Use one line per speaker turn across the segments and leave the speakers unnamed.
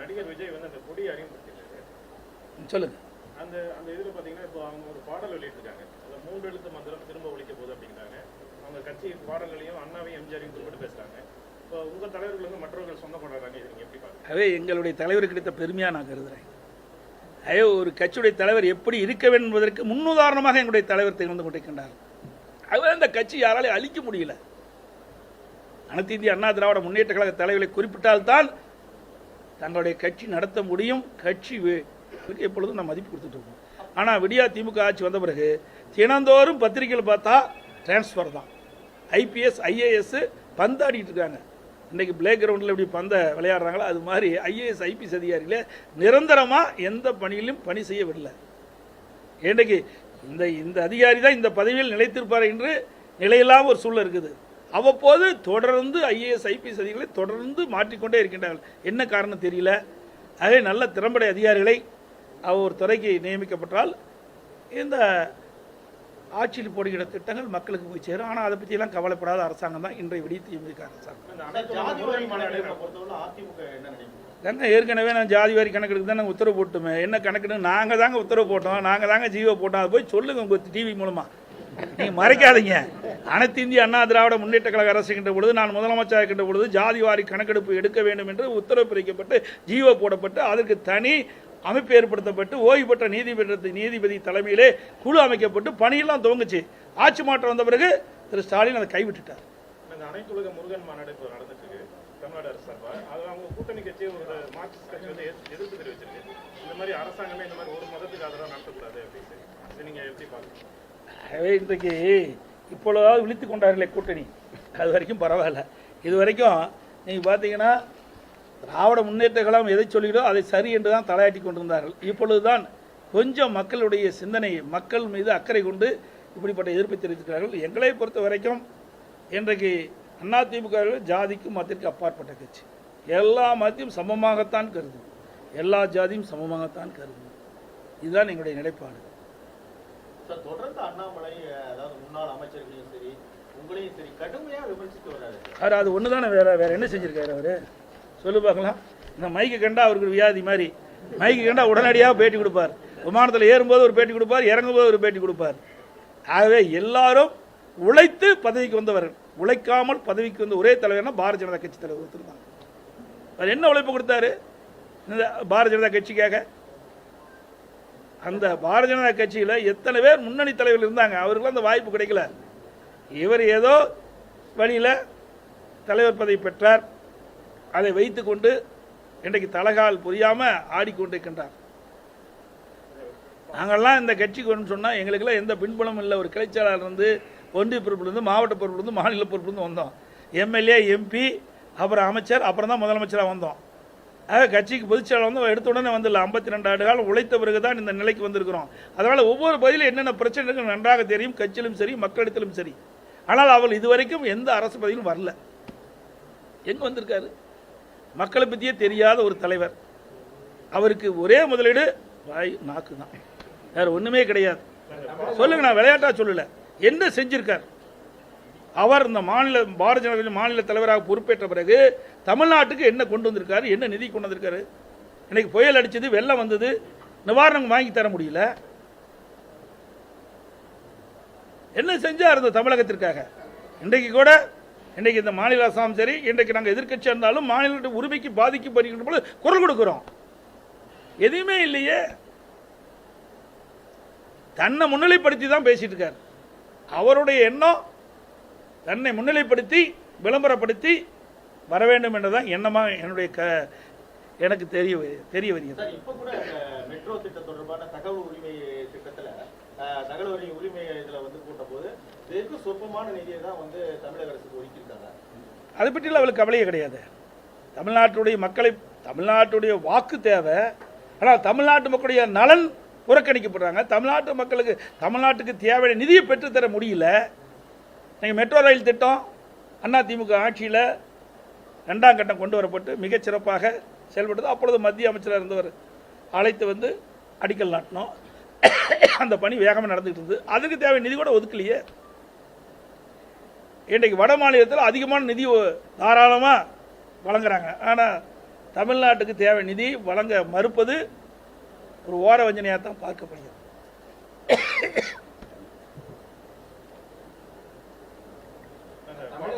நடிகர் விஜய் வந்து அந்த கொடி அறிமுகப்படுத்திருக்காரு
சொல்லுங்க.
அந்த அந்த இதுல பாத்தீங்கன்னா இப்போ அவங்க ஒரு பாடல் வெளியிட்டிருக்காங்க. அந்த மூன்று எழுத்து மந்திரம் திரும்ப ஒழிக்க போகுது அப்படிங்கிறாங்க. அவங்க கட்சி பாடல்களையும் அண்ணாவையும் எம்ஜிஆரையும் குறிப்பிட்டு பேசுறாங்க. இப்போ உங்க தலைவர்கள் வந்து மற்றவர்கள் சொந்த கொண்டாடுறாங்க இது நீங்க எப்படி பாக்குறீங்க
அதே எங்களுடைய தலைவர் கிடைத்த பெருமையாக நான் கருதுகிறேன் அதே ஒரு கட்சியுடைய தலைவர் எப்படி இருக்க வேண்டும் என்பதற்கு முன்னுதாரணமாக எங்களுடைய தலைவர் திகழ்ந்து கொண்டிருக்கின்றார். அதுவே அந்த கட்சி யாராலையும் அழிக்க முடியல. அனைத்து இந்திய அண்ணா திராவிட முன்னேற்ற கழக தலைவர்களை குறிப்பிட்டால்தான் தங்களுடைய கட்சி நடத்த முடியும் கட்சி எப்பொழுதும் நான் மதிப்பு கொடுத்துட்டு இருக்கோம். ஆனால் விடியா திமுக ஆட்சி வந்த பிறகு தினந்தோறும் பத்திரிகையில் பார்த்தா டிரான்ஸ்ஃபர் தான். ஐபிஎஸ் ஐஏஎஸ் பந்தாடிட்டு இருக்காங்க. இன்றைக்கி பிளே கிரவுண்டில் எப்படி பந்த விளையாடுறாங்களோ? அது மாதிரி ஐஏஎஸ் ஐபிஎஸ் அதிகாரிகளே நிரந்தரமாக எந்த பணியிலும் பணி செய்ய விடல. இன்றைக்கு இந்த இந்த அதிகாரி தான் இந்த பதவியில் நிலைத்திருப்பார் என்று நிலையில்லாம ஒரு சூழல் இருக்குது. அவ்வப்போது தொடர்ந்து ஐஏஎஸ் ஐபிஎஸ் அதிகாரிகளை தொடர்ந்து மாற்றிக்கொண்டே இருக்கின்றார்கள். என்ன காரணம் தெரியல. அதே நல்ல திறம்பட அதிகாரிகளை அவர் ஒரு துறைக்கு நியமிக்கப்பட்டால் இந்த ஆட்சியில் போடுகிற திட்டங்கள் மக்களுக்கு போய் சேரும். ஆனால் அதை பற்றியெல்லாம் கவலைப்படாத அரசாங்கம் தான் இன்றைய விடிய திமுக அரசாங்கம். ஏற்கனவே நான் ஜாதி வாரி கணக்கெடுக்கு தான் நாங்கள் உத்தரவு போட்டுமே. என்ன கணக்குன்னு நாங்கள் தாங்க உத்தரவு போட்டோம். நாங்கள் தாங்க ஜீவோ போட்டோம். அதை போய் சொல்லுங்கள் உங்கள் டிவி மூலமாக நீங்கள் மறைக்காதீங்க. அனைத்து இந்திய அண்ணா திராவிட முன்னேற்ற கழக அரசு இருக்கின்ற பொழுது நான் முதலமைச்சர் இருக்கின்ற பொழுது ஜாதி வாரி கணக்கெடுப்பு எடுக்க வேண்டும் என்று உத்தரவு பிரிக்கப்பட்டு ஜீவோ போடப்பட்டு அதற்கு தனி அமைப்பு ஏற்படுத்தப்பட்டு ஓய்வு பெற்ற நீதிபதி நீதிபதி தலைமையிலே குழு அமைக்கப்பட்டு பணியெல்லாம் துவங்குச்சு. ஆட்சி மாற்றம் வந்த பிறகு திரு ஸ்டாலின் அதை கைவிட்டுட்டார்.
அனைத்துலக முருகன் மாநாடு இப்போ நடந்துட்டு இருக்கு தமிழ்நாடு அரசு சார்பாக. அது அவங்க கூட்டணி கட்சி ஒரு மார்க்சிஸ்ட் கட்சி வந்து எதிர்ப்பு தெரிவிச்சிருக்கு. இந்த மாதிரி அரசாங்கமே இந்த மாதிரி ஒரு மதத்துக்கு ஆதரவாக நடத்தக்கூடாது அப்படின்னு இதை நீங்க எப்படி பாக்குறீங்க
ஆகவே இன்றைக்கு இப்பொழுதாவது விழித்து கொண்டார்களே கூட்டணி. அது வரைக்கும் பரவாயில்ல. இது வரைக்கும் நீங்கள் பார்த்தீங்கன்னா திராவிட முன்னேற்ற கழகம் எதை சொல்கிறோ அதை சரி என்று தான் தலையாட்டி கொண்டிருந்தார்கள். இப்பொழுதுதான் கொஞ்சம் மக்களுடைய சிந்தனை மக்கள் மீது அக்கறை கொண்டு இப்படிப்பட்ட எதிர்ப்பை தெரிவித்திருக்கிறார்கள். எங்களை பொறுத்த வரைக்கும் இன்றைக்கு அதிமுக ஜாதிக்கும் மதத்திற்கு அப்பாற்பட்ட கட்சி. எல்லா மதத்தையும் சமமாகத்தான் கருதும். எல்லா ஜாதியும் சமமாகத்தான் கருதும். இதுதான் எங்களுடைய நிலைப்பாடு.
சார் தொடர்ந்து அண்ணாமலை அதாவது முன்னாள் அமைச்சர்களையும் சரி உங்களையும் சரி கடுமையாக விமர்சித்து வர்றாரு.
அவர் அது ஒன்று தானே வேற வேற என்ன செஞ்சிருக்காரு அவர்? சொல்லு பார்க்கலாம். இந்த மைக்கு கண்டா அவருக்கு ஒரு வியாதி மாதிரி. மைக்கு கண்டா உடனடியாக பேட்டி கொடுப்பார். விமானத்தில் ஏறும்போது ஒரு பேட்டி கொடுப்பார் இறங்கும்போது ஒரு பேட்டி கொடுப்பார். ஆகவே எல்லாரும் உழைத்து பதவிக்கு வந்தவர். உழைக்காமல் பதவிக்கு வந்த ஒரே தலைவர்னா பாரதிய ஜனதா கட்சி தலைவர் ஒருத்தர் தான். அவர் என்ன உழைப்பு கொடுத்தாரு? இந்த பாரதிய ஜனதா கட்சிக்காக? அந்த பாரதிய ஜனதா கட்சியில் எத்தனை பேர் முன்னணி தலைவர்கள் இருந்தாங்க? அவருக்குலாம் அந்த வாய்ப்பு கிடைக்கல. இவர் ஏதோ வழியில் தலைவர் பதவி பெற்றார். அதை வைத்துக்கொண்டு இன்றைக்கு தலகால் புரியாமல் ஆடிக்கொண்டிருக்கின்றார் நாங்கள்லாம் இந்த கட்சிக்கு வரணும்னு சொன்னால் எங்களுக்கெல்லாம் எந்த பின்புலமும் இல்லை. ஒரு கிளைச்சாளர் இருந்து ஒன்றிய பொறுப்புலேருந்து மாவட்ட பொறுப்புலேருந்து மாநில பொறுப்புலேருந்து வந்தோம். எம்எல்ஏ எம்பி அப்புறம் அமைச்சர் அப்புறம் தான் முதலமைச்சராக வந்தோம். ஆக கட்சிக்கு பொதுச்செயலாளர் வந்து எடுத்த உடனே வந்துடல ஐம்பத்தி ரெண்டு ஆண்டு காலம் உழைத்த பிறகு தான் இந்த நிலைக்கு வந்திருக்கிறோம். அதனால் ஒவ்வொரு பதிலும் என்னென்ன பிரச்சனை இருக்குன்னு நன்றாக தெரியும். கட்சியிலும் சரி மக்களிடத்திலும் சரி. ஆனால் அவள் இதுவரைக்கும் எந்த அரசு பதிலும் வரல. எங்கே வந்திருக்காரு? மக்களை பற்றியே தெரியாத ஒரு தலைவர். அவருக்கு ஒரே முதலீடு வாய் நாக்கு தான் வேற ஒன்றுமே கிடையாது. சொல்லுங்க நான் விளையாட்டா சொல்லலை. என்ன செஞ்சிருக்கார்? அவர் இந்த மாநில பாரதிய ஜனதா மாநில தலைவராக பொறுப்பேற்ற பிறகு தமிழ்நாட்டுக்கு என்ன கொண்டு வந்திருக்காரு? என்ன நிதி கொண்டு வந்திருக்காரு? இன்னைக்கு புயல் அடிச்சது வெள்ளம் வந்தது நிவாரணம் வாங்கி தர முடியல. என்ன செஞ்சார் இந்த தமிழகத்திற்காக? இன்றைக்கு கூட இன்றைக்கு இந்த மாநில அரசாங்கம் சரி இன்றைக்கு நாங்கள் எதிர்க்கட்சியாக இருந்தாலும் மாநில உரிமைக்கு பாதிக்கப்படுகின்ற போல குரல் கொடுக்குறோம். எதுவுமே இல்லையே. தன்னை முன்னிலைப்படுத்தி தான் பேசிட்டு இருக்கார். அவருடைய எண்ணம் தன்னை முன்னிலைப்படுத்தி விளம்பரப்படுத்தி வர வேண்டும் என்றதான் எண்ணமா என்னுடைய க எனக்கு தெரிய தெரிய வருகிறது.
இப்ப கூட மெட்ரோ திட்டம் தொடர்பான தகவல் உரிமை திட்டத்துல தகவல் உரிமை உரிமை இதுல வந்து கூட்டபோது வெகு சொற்பமான நிதியை தான் வந்து தமிழக அரசுக்கு ஒதுக்கியிருக்காங்க.
அதை பற்றியில் அவளுக்கு கவலையே கிடையாது. தமிழ்நாட்டுடைய மக்களை தமிழ்நாட்டுடைய வாக்கு தேவை. ஆனால் தமிழ்நாட்டு மக்களுடைய நலன் புறக்கணிக்கப்படுறாங்க. தமிழ்நாட்டு மக்களுக்கு தமிழ்நாட்டுக்கு தேவையான நிதியை பெற்றுத்தர முடியல. நீங்கள் மெட்ரோ ரயில் திட்டம் அண்ணா திமுக ஆட்சியில் ரெண்டாம் கட்டம் கொண்டு வரப்பட்டு மிகச் சிறப்பாக செயல்பட்டது. அப்பொழுது மத்திய அமைச்சராக இருந்தவர் அழைத்து வந்து அடிக்கல் நாட்டினோம். அந்த பணி வேகமாக நடந்துகிட்டு இருந்தது. அதுக்கு தேவை நிதி கூட ஒதுக்கலையே. இன்றைக்கு வட மாநிலத்தில் அதிகமான நிதி தாராளமாக வழங்குறாங்க. ஆனால் தமிழ்நாட்டுக்கு தேவை நிதி வழங்க மறுப்பது ஒரு ஓர வஞ்சனையாக தான் பார்க்கப்படுகிறது
அந்த ஃபார்முலா ஒன்று இந்த கால்பந்தயம் வந்து முப்பத்தி ஒன்றாம் தேதி நடக்கிறதா விளையாட்டுத்துறை அமைச்சர் சொல்லியிருக்காரு இது வந்து பொதுமக்களுக்கு பாதிப்பு இல்லாமல் நடத்துறோம் அப்படிங்கிறாரு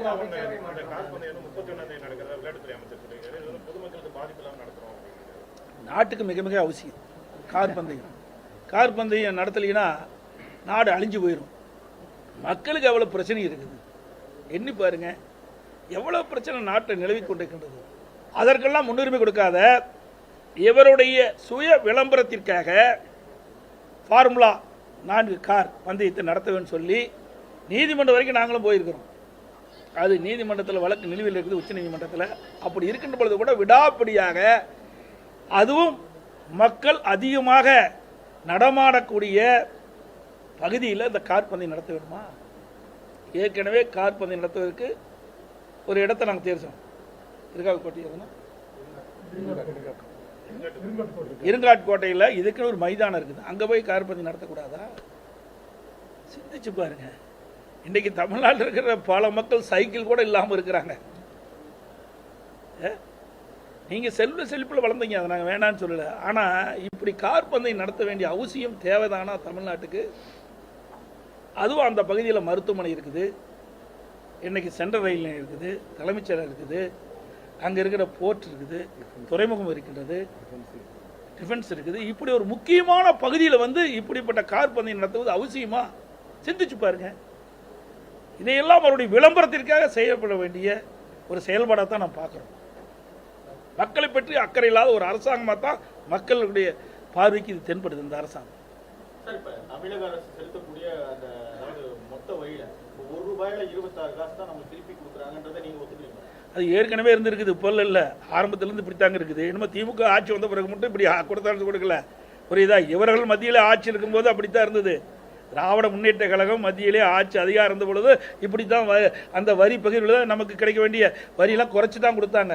நாட்டுக்கு மிக மிக அவசியம். கார் பந்தயம் கார் பந்தயம் நடத்தலைன்னா நாடு அழிஞ்சு போயிடும் மக்களுக்கு எவ்வளோ பிரச்சனை இருக்குது? எண்ணி பாருங்க. எவ்வளோ பிரச்சனை நாட்டை நிலவி கொண்டிருக்கின்றது? அதற்கெல்லாம் முன்னுரிமை கொடுக்காத இவருடைய சுய விளம்பரத்திற்காக ஃபார்முலா நான்கு கார் பந்தயத்தை நடத்துவேன்னு சொல்லி நீதிமன்றம் வரைக்கும் நாங்களும் போயிருக்கிறோம். அது நீதிமன்றத்தில் வழக்கு நிலுவையில் இருக்குது உச்ச நீதிமன்றத்தில். அப்படி இருக்கின்ற பொழுது கூட விடாப்பிடியாக அதுவும் மக்கள் அதிகமாக நடமாடக்கூடிய பகுதியில் இந்த கார் பந்தயம் நடத்த வேண்டுமா? ஏற்கனவே கார் பந்தயம் நடத்துவதற்கு ஒரு இடத்தை நாங்கள் தேர்ச்சோம் இருக்காக்கோட்டை எதுனா இருங்காட்கோட்டையில் இதுக்குன்னு ஒரு மைதானம் இருக்குது. அங்கே போய் கார் பந்தயம் நடத்தக்கூடாதா? சிந்திச்சு பாருங்க. இன்றைக்கி தமிழ்நாட்டில் இருக்கிற பல மக்கள் சைக்கிள் கூட இல்லாமல் இருக்கிறாங்க. நீங்கள் செல்வ செழிப்பில் வளர்ந்தீங்க அதை நாங்கள் வேணான்னு சொல்லலை. ஆனால் இப்படி கார் பந்தயம் நடத்த வேண்டிய அவசியம் தேவைதானா தமிழ்நாட்டுக்கு? அதுவும் அந்த பகுதியில் மருத்துவமனை இருக்குது. இன்னைக்கு சென்ட்ரல் ரயில் நிலையம் இருக்குது தலைமைச் செயலகம் இருக்குது. அங்கே இருக்கிற போர்ட் இருக்குது துறைமுகம் இருக்கின்றது. டிஃபென்ஸ் இருக்குது. இப்படி ஒரு முக்கியமான பகுதியில் வந்து இப்படிப்பட்ட கார் பந்தயம் நடத்துவது அவசியமாக சிந்திச்சு பாருங்கள் இதையெல்லாம் அவருடைய விளம்பரத்திற்காக செய்யப்பட வேண்டிய ஒரு செயல்பாடாக தான் நான் பார்க்குறோம் மக்களை பற்றி அக்கறை இல்லாத ஒரு அரசாங்கமாக தான் மக்களுடைய பார்வைக்கு இது தென்படுது இந்த அரசாங்கம்.
சார் இப்ப தமிழக அரசு செலுத்தக்கூடிய அந்த அதாவது மொத்த வழியில இப்ப ஒரு ரூபாயில இருபத்தாறு காசு தான் நம்ம திருப்பி கொடுக்குறாங்கன்றதை நீங்க ஒத்துக்கிறீங்க
அது ஏற்கனவே இருந்திருக்குது இப்போ இல்லை. ஆரம்பத்திலேருந்து இப்படி தாங்க இருக்குது. என்னமோ திமுக ஆட்சி வந்த பிறகு மட்டும் இப்படி கொடுத்தாலும் கொடுக்கல. புரியுதா? இவர்கள் மத்தியில் ஆட்சி இருக்கும்போது அப்படித்தான் இருந்தது. திராவிட முன்னேற்ற கழகம் மத்தியிலே ஆட்சி அதிகாரம் இருந்த பொழுது இப்படி தான் வ- அந்த வரி பகிர்வில் நமக்கு கிடைக்க வேண்டிய வரியெல்லாம் குறைச்சி தான் கொடுத்தாங்க.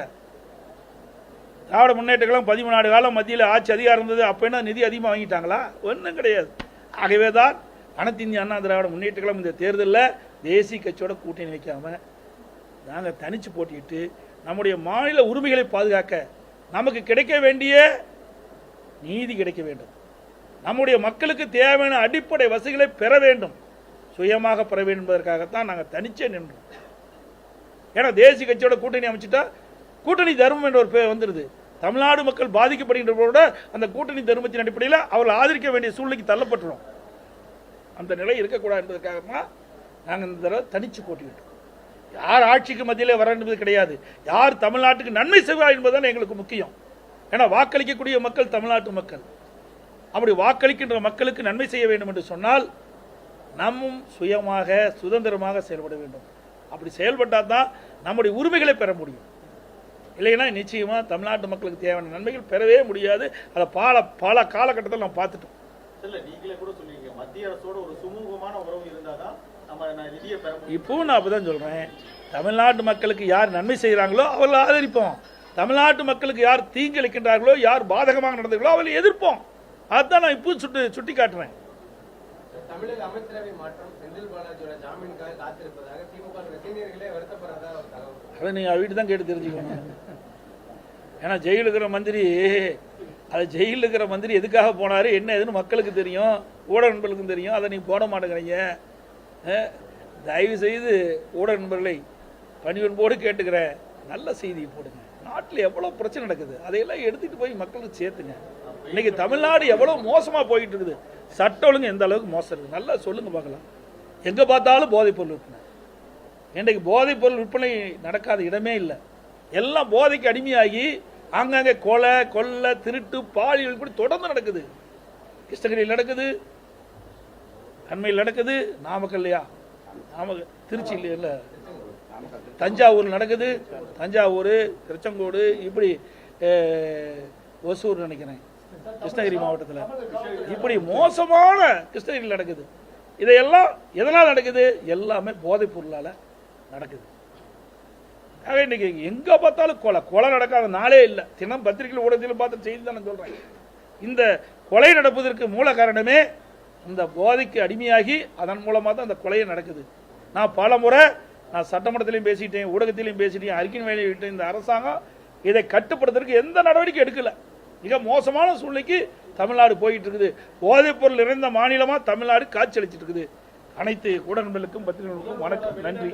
திராவிட முன்னேற்ற கழகம் பதிமூணு ஆண்டு காலம் மத்தியில் ஆட்சி அதிகாரம் இருந்தது அப்போ என்ன நிதி அதிகமாக வாங்கிட்டாங்களா? ஒன்றும் கிடையாது. ஆகவே தான் அனைத்து இந்திய அண்ணா திராவிட முன்னேற்ற கழகம் இந்த தேர்தலில் தேசிய கட்சியோட கூட்டணி வைக்காம நாங்கள் தனித்து போட்டிட்டு நம்முடைய மாநில உரிமைகளை பாதுகாக்க நமக்கு கிடைக்க வேண்டிய நீதி கிடைக்க வேண்டும். நம்முடைய மக்களுக்கு தேவையான அடிப்படை வசதிகளை பெற வேண்டும். சுயமாக பெற வேண்டும் என்பதற்காகத்தான் நாங்கள் தனிச்சே நின்றோம். ஏன்னா தேசிய கட்சியோட கூட்டணி அமைச்சிட்டா கூட்டணி தர்மம் என்ற ஒரு பேர் வந்துடுது தமிழ்நாடு மக்கள் பாதிக்கப்படுகின்ற அந்த கூட்டணி தர்மத்தின் அடிப்படையில் அவர்கள் ஆதரிக்க வேண்டிய சூழ்நிலைக்கு தள்ளப்பட்டுரும் அந்த நிலை இருக்கக்கூடாது என்பதற்காக தான் நாங்கள் இந்த தடவை தனிச்சு போட்டியிட்டோம். யார் ஆட்சிக்கு மத்தியிலே வர என்பது கிடையாது. யார் தமிழ்நாட்டுக்கு நன்மை செய்வார் என்பதுதான் எங்களுக்கு முக்கியம். ஏன்னா வாக்களிக்கக்கூடிய மக்கள் தமிழ்நாட்டு மக்கள். அப்படி வாக்களிக்கின்ற மக்களுக்கு நன்மை செய்ய வேண்டும் என்று சொன்னால் நம்மும் சுயமாக சுதந்திரமாக செயல்பட வேண்டும். அப்படி செயல்பட்டால் தான் நம்முடைய உரிமைகளை பெற முடியும். இல்லைன்னா நிச்சயமாக தமிழ்நாட்டு மக்களுக்கு தேவையான நன்மைகள் பெறவே முடியாது. அதை பல பல காலகட்டத்தில் நம்ம பார்த்துட்டோம். இப்பவும் நான் அப்பதான் சொல்றேன். தமிழ்நாட்டு மக்களுக்கு யார் நன்மை செய்கிறாங்களோ அவர்களை ஆதரிப்போம். தமிழ்நாட்டு மக்களுக்கு யார் தீங்கிழைக்கின்றார்களோ யார் பாதகமாக நடந்துகளோ அவர்களை எதிர்ப்போம். அதுதான் நான் இப்போ சுட்டி சுட்டி காட்டுறேன்.
தமிழக அமைச்சரவை மாற்றம் செந்தில் பாலாஜியோட ஜாமீனுக்காக காத்திருப்பதாக திமுக ரசிகர்களே வருத்தப்படுறதா ஒரு தகவல்.
அதை நீங்கள் வீட்டு தான் கேட்டு தெரிஞ்சுக்கணும் ஏன்னா ஜெயிலில் இருக்கிற மந்திரி அது ஜெயிலில் இருக்கிற மந்திரி எதுக்காக போனார் என்ன ஏதுன்னு மக்களுக்கு தெரியும் ஊடக நண்பர்களுக்கும் தெரியும். அதை நீங்கள் போட மாட்டேங்கிறீங்க. தயவு செய்து ஊடக நண்பர்களை பணிவன்போடு கேட்டுக்கிறேன். நல்ல செய்தியை போடுங்க. நாட்டில் எவ்வளோ பிரச்சனை நடக்குது? அதையெல்லாம் எடுத்துகிட்டு போய் மக்களுக்கு சேர்த்துங்க. இன்னைக்கு தமிழ்நாடு எவ்வளோ மோசமாக போயிட்டு இருக்குது. சட்ட ஒழுங்கு எந்த அளவுக்கு மோசம் இருக்குது? நல்லா சொல்லுங்க பார்க்கலாம். எங்கே பார்த்தாலும் போதைப்பொருள் விற்பனை. இன்றைக்கு போதைப்பொருள் விற்பனை நடக்காத இடமே இல்லை. எல்லாம் போதைக்கு அடிமையாகி ஆங்காங்கே கொலை கொள்ளை திருட்டு பாலியல் இப்படி தொடர்ந்து நடக்குது. கிருஷ்ணகிரியில் நடக்குது. அண்மையில் நடக்குது. நாமக்கல்லையா? நாமக்கல் திருச்சியில் இல்லை. தஞ்சாவூர் நடக்குது. தஞ்சாவூர் திருச்செங்கோடு இப்படி ஒசூர் நினைக்கிறேன். கிருஷ்ணகிரி மாவட்டத்தில். இப்படி மோசமான கிருஷ்ணகிரியில் நடக்குது. இதையெல்லாம் எதனால் நடக்குது? எல்லாமே போதைப் பொருளால் நடக்குது. ஆக இன்னைக்கு எங்கே பார்த்தாலும் கொலை. கொலை நடக்காத நாளே இல்லை. தினம் பத்திரிகையில் ஊடகத்தில் பார்த்து செய்தி தான் நான் சொல்கிறேன் இந்த கொலை நடப்பதற்கு மூல காரணமே இந்த போதைக்கு அடிமையாகி அதன் மூலமாக தான் இந்த கொலையை நடக்குது. நான் பல முறை நான் சட்டமன்றத்திலையும் பேசிட்டேன் ஊடகத்திலையும் பேசிட்டேன் அறிக்கை வெளியிட்டேன் இந்த அரசாங்கம் இதை கட்டுப்படுத்துறதுக்கு எந்த நடவடிக்கை எடுக்கலை. மிக மோசமான சூழ்நிலைக்கு தமிழ்நாடு போயிட்டு இருக்குது போதைப் பொருள் நிறைந்த மாநிலமாக தமிழ்நாடு காட்சி அளிச்சிட்டு இருக்குது அனைத்து ஊடகங்களுக்கும் பத்திரிகைகளுக்கும் வணக்கம். நன்றி.